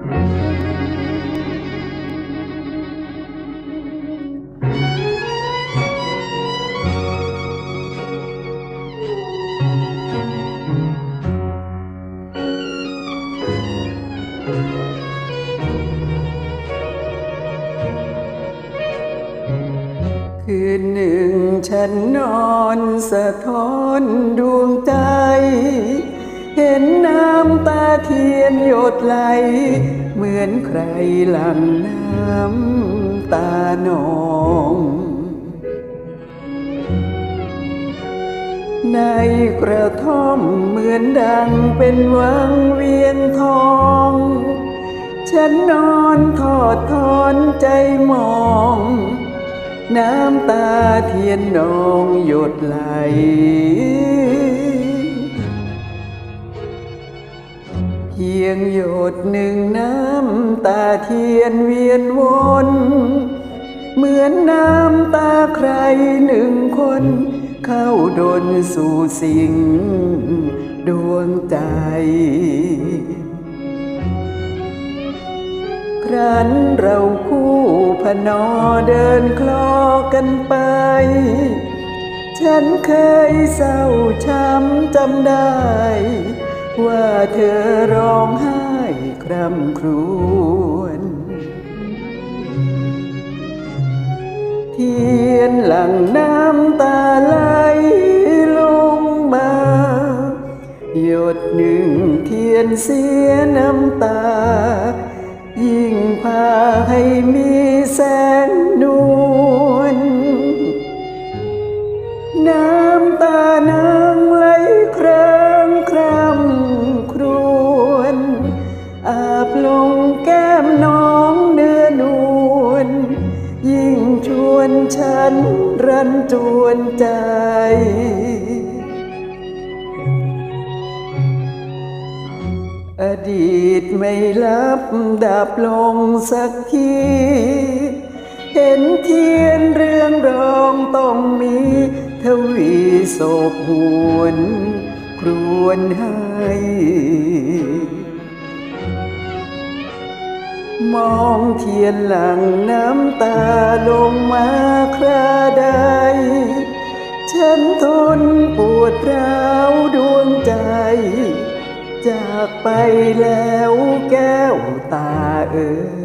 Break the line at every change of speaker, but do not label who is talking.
คืนหนึ่งฉันนอนสะท้อนดวงใจ เห็นน้ำตาเทียนหยดไหล เหมือนใครหลั่งน้ำตานองในกระท่อมเหมือนดังเป็นวังเวียนทอง ฉันนอนทอดทอนใจมอง น้ำตาเทียนนองหยดไหล เพียงหยดหนึ่งน้ำตาเทียนเวียนวนเหมือนน้ำตาใครหนึ่งคน เข้าดนสู่สิ่ง ดวงใจ ครั้นเราคู่พนอเดินคลอกันไป ฉันเคยเศร้าช้ำจำได้ ว่าเธอร้องไห้คร่ำครวญเทียนหลังน้ำตาไหลลงมา หยดหนึ่งเทียนเสียน้ำตา ยิ่งพาให้มีแสงนวลน้ำตานา นจวนใจ อดีตไม่ลับดับลงสักที เห็นเทียนเรื่องรองต้องมีทวีโศกหวน ครวนให้ มองเทียนหลังน้ำตาลงมาคราใด ฉันทนปวดร้าวดวงใจ จากไปแล้วแก้วตาเอ๋ย